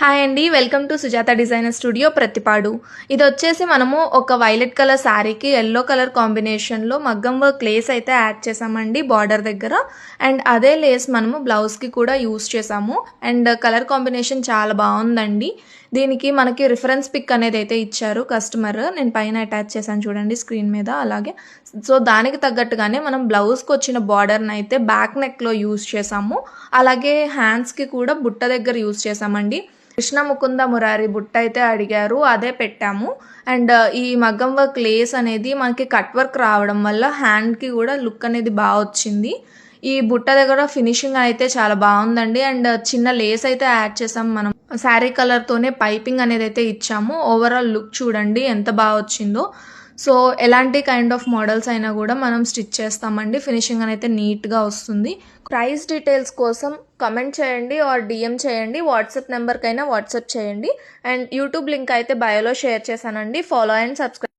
Hi అండి welcome to Sujatha designer studio Prathipadu. ఇది వచ్చేసి మనము ఒక వైలెట్ కలర్ శారీకి ఎల్లో కలర్ కాంబినేషన్లో మగ్గం వర్క్ లేస్ అయితే యాడ్ చేసామండి బార్డర్ దగ్గర. అండ్ అదే లేస్ మనము బ్లౌజ్కి కూడా యూస్ చేసాము. అండ్ కలర్ కాంబినేషన్ చాలా బాగుందండి. దీనికి మనకి రిఫరెన్స్ పిక్ అనేది అయితే ఇచ్చారు కస్టమర్. నేను పైన అటాచ్ చేశాను చూడండి స్క్రీన్ మీద అలాగే. సో దానికి తగ్గట్టుగానే మనం బ్లౌజ్కి వచ్చిన బార్డర్ని అయితే బ్యాక్ నెక్లో యూస్ చేసాము. అలాగే హ్యాండ్స్కి కూడా బుట్ట దగ్గర యూస్ చేసామండి. కృష్ణముకుంద మురారి బుట్ట అయితే అడిగారు అదే పెట్టాము. అండ్ uh, ఈ మగ్గం వర్క్ లేస్ అనేది మనకి కట్ వర్క్ రావడం వల్ల హ్యాండ్కి కూడా లుక్ అనేది బాగా వచ్చింది. ఈ బుట్ట దగ్గర ఫినిషింగ్ అయితే చాలా బాగుందండి. అండ్ uh, చిన్న లేస్ అయితే యాడ్ చేసాం మనం. శారీ కలర్తోనే పైపింగ్ అనేది అయితే ఇచ్చాము. ఓవరాల్ లుక్ చూడండి ఎంత బాగా వచ్చిందో. సో ఎలాంటి కైండ్ ఆఫ్ మోడల్స్ అయినా కూడా మనం స్టిచ్ చేస్తామండి. ఫినిషింగ్ అనేది నీట్గా వస్తుంది. ప్రైస్ డీటెయిల్స్ కోసం కమెంట్ చేయండి ఆర్ డిఎం చేయండి. వాట్సాప్ నెంబర్కైనా వాట్సాప్ చేయండి. అండ్ యూట్యూబ్ లింక్ అయితే బయోలో షేర్ చేశానండి. Follow and subscribe